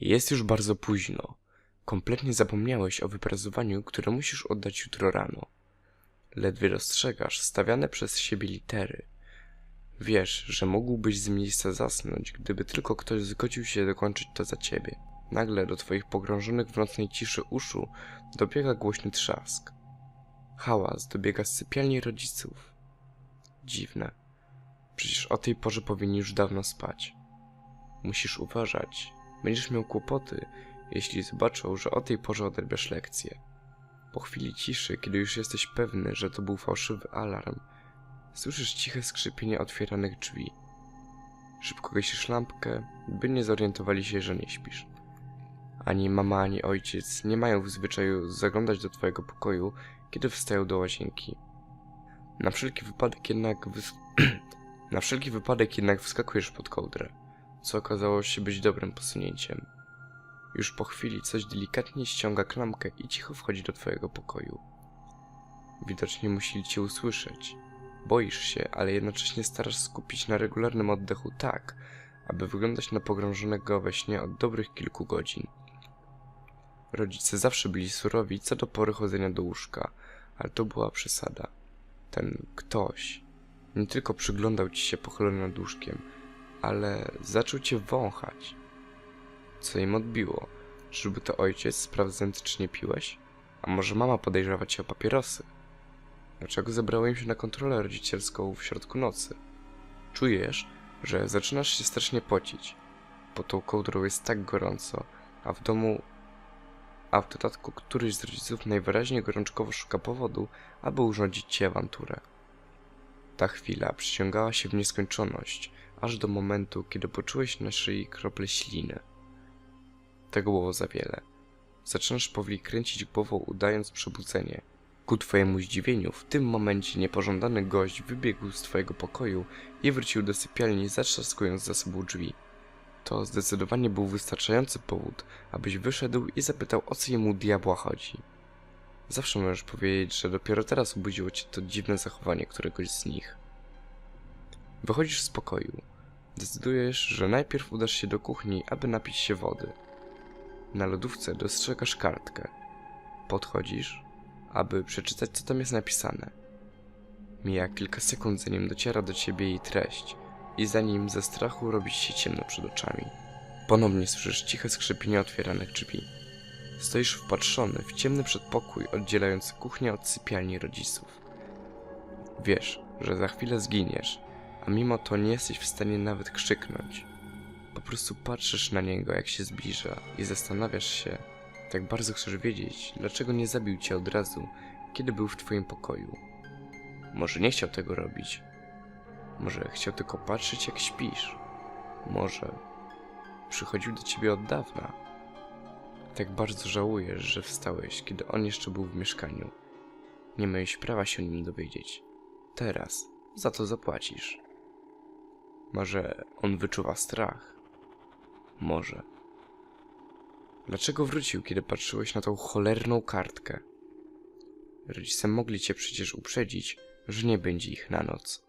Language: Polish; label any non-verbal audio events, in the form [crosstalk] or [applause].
Jest już bardzo późno. Kompletnie zapomniałeś o wypracowaniu, które musisz oddać jutro rano. Ledwie dostrzegasz stawiane przez siebie litery. Wiesz, że mógłbyś z miejsca zasnąć, gdyby tylko ktoś zgodził się dokończyć to za ciebie. Nagle do twoich pogrążonych w nocnej ciszy uszu dobiega głośny trzask. Hałas dobiega z sypialni rodziców. Dziwne. Przecież o tej porze powinni już dawno spać. Musisz uważać. Będziesz miał kłopoty, jeśli zobaczą, że o tej porze oderbiasz lekcję. Po chwili ciszy, kiedy już jesteś pewny, że to był fałszywy alarm, słyszysz ciche skrzypienie otwieranych drzwi. Szybko gasisz lampkę, by nie zorientowali się, że nie śpisz. Ani mama, ani ojciec nie mają w zwyczaju zaglądać do twojego pokoju, kiedy wstają do łazienki. Na wszelki wypadek jednak wys... [clears throat] Na wszelki wypadek jednak wskakujesz pod kołdrę, co okazało się być dobrym posunięciem. Już po chwili coś delikatnie ściąga klamkę i cicho wchodzi do twojego pokoju. Widocznie musieli cię usłyszeć. Boisz się, ale jednocześnie starasz skupić na regularnym oddechu tak, aby wyglądać na pogrążonego we śnie od dobrych kilku godzin. Rodzice zawsze byli surowi co do pory chodzenia do łóżka, ale to była przesada. Ten ktoś nie tylko przyglądał ci się pochylony nad łóżkiem, ale zaczął cię wąchać. Co im odbiło? Żeby to ojciec sprawdzając, czy nie piłeś? A może mama podejrzewa cię o papierosy? Dlaczego zabrało im się na kontrolę rodzicielską w środku nocy? Czujesz, że zaczynasz się strasznie pocić. Pod tą kołdrą jest tak gorąco, a w domu... A w dodatku któryś z rodziców najwyraźniej gorączkowo szuka powodu, aby urządzić ci awanturę. Ta chwila przyciągała się w nieskończoność, aż do momentu, kiedy poczułeś na szyi krople śliny. Tego było za wiele. Zaczynasz powoli kręcić głową, udając przebudzenie. Ku twojemu zdziwieniu, w tym momencie niepożądany gość wybiegł z twojego pokoju i wrócił do sypialni, zatrzaskując za sobą drzwi. To zdecydowanie był wystarczający powód, abyś wyszedł i zapytał, o co jemu diabła chodzi. Zawsze możesz powiedzieć, że dopiero teraz obudziło cię to dziwne zachowanie któregoś z nich. Wychodzisz z pokoju. Decydujesz, że najpierw udasz się do kuchni, aby napić się wody. Na lodówce dostrzegasz kartkę. Podchodzisz, aby przeczytać, co tam jest napisane. Mija kilka sekund, zanim dociera do ciebie jej treść i zanim ze strachu robi się ciemno przed oczami. Ponownie słyszysz ciche skrzypienie otwieranych drzwi. Stoisz wpatrzony w ciemny przedpokój oddzielający kuchnię od sypialni rodziców. Wiesz, że za chwilę zginiesz, a mimo to nie jesteś w stanie nawet krzyknąć. Po prostu patrzysz na niego, jak się zbliża i zastanawiasz się, tak bardzo chcesz wiedzieć, dlaczego nie zabił cię od razu, kiedy był w twoim pokoju. Może nie chciał tego robić. Może chciał tylko patrzeć, jak śpisz. Może przychodził do ciebie od dawna. Tak bardzo żałujesz, że wstałeś, kiedy on jeszcze był w mieszkaniu. Nie miałeś prawa się o nim dowiedzieć. Teraz za to zapłacisz. Może on wyczuwa strach? Może. Dlaczego wrócił, kiedy patrzyłeś na tą cholerną kartkę? Rodzice mogli cię przecież uprzedzić, że nie będzie ich na noc.